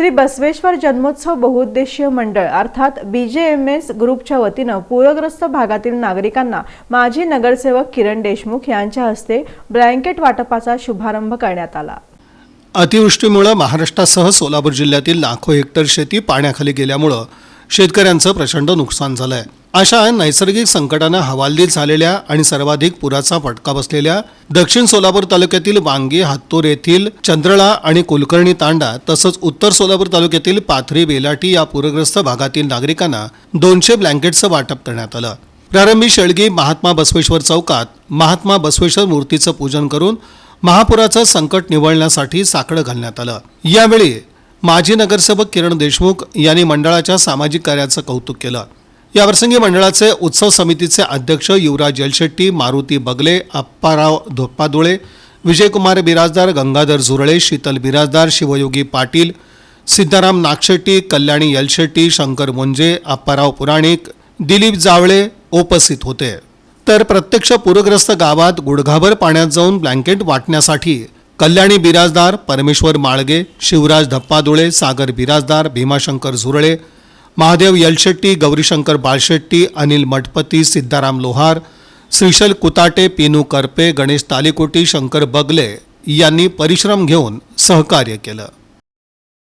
श्री बसवेश्वर जन्मोत्सव बहुउद्देशीय मंडळ अर्थात बी जे एम एस ग्रुपच्या वतीनं पूरग्रस्त भागातील नागरिकांना माजी नगरसेवक किरण देशमुख यांच्या हस्ते ब्लँकेट वाटपाचा शुभारंभ करण्यात आला. अतिवृष्टीमुळे महाराष्ट्रासह सोलापूर जिल्ह्यातील लाखो हेक्टर शेती पाण्याखाली गेल्यामुळं शेतकऱ्यांचं प्रचंड नुकसान झालं आहे अशा नैसर्गिक संकटानं हवालदिल झालेल्या आणि सर्वाधिक पुराचा फटका बसलेल्या दक्षिण सोलापूर तालुक्यातील वांगी हातूर येथील चंद्रळा आणि कुलकर्णी तांडा तसंच उत्तर सोलापूर तालुक्यातील पाथरी बेलाटी या पूरग्रस्त भागातील नागरिकांना दोनशे ब्लँकेटचं वाटप करण्यात आलं. प्रारंभी शेळगी महात्मा बसवेश्वर चौकात महात्मा बसवेश्वर मूर्तीचं पूजन करून महापुराचं संकट निवळण्यासाठी साकडं घालण्यात आलं. यावेळी माजी नगरसेवक किरण देशमुख यांनी मंडळाच्या सामाजिक कार्याचं कौतुक केलं. याप्रसंगी मंडळाचे उत्सव समितीचे अध्यक्ष युवराज जलशेट्टी मारुती बगले अप्पाराव धोप्पादुळे विजयकुमार बिराजदार गंगाधर झुरळे शीतल बिराजदार शिवयोगी पाटील सिद्धाराम नागशेट्टी कल्याणी यलशेट्टी शंकर मुंजे अप्पाराव पुराणिक दिलीप जावळे उपस्थित होते. तर प्रत्यक्ष पूरग्रस्त गावात गुडघाभर पाण्यात जाऊन ब्लँकेट वाटण्यासाठी कल्याणी बिराजदार परमेश्वर माळगे शिवराज धप्पादुळे सागर बिराजदार भीमाशंकर झुरळे महादेव यलशेट्टी गौरीशंकर बाळशेट्टी अनिल मठपती सिद्धाराम लोहार श्रीशल कुताटे पिनू करपे गणेश तालिकोटी शंकर बगले यांनी परिश्रम घेऊन सहकार्य केलं.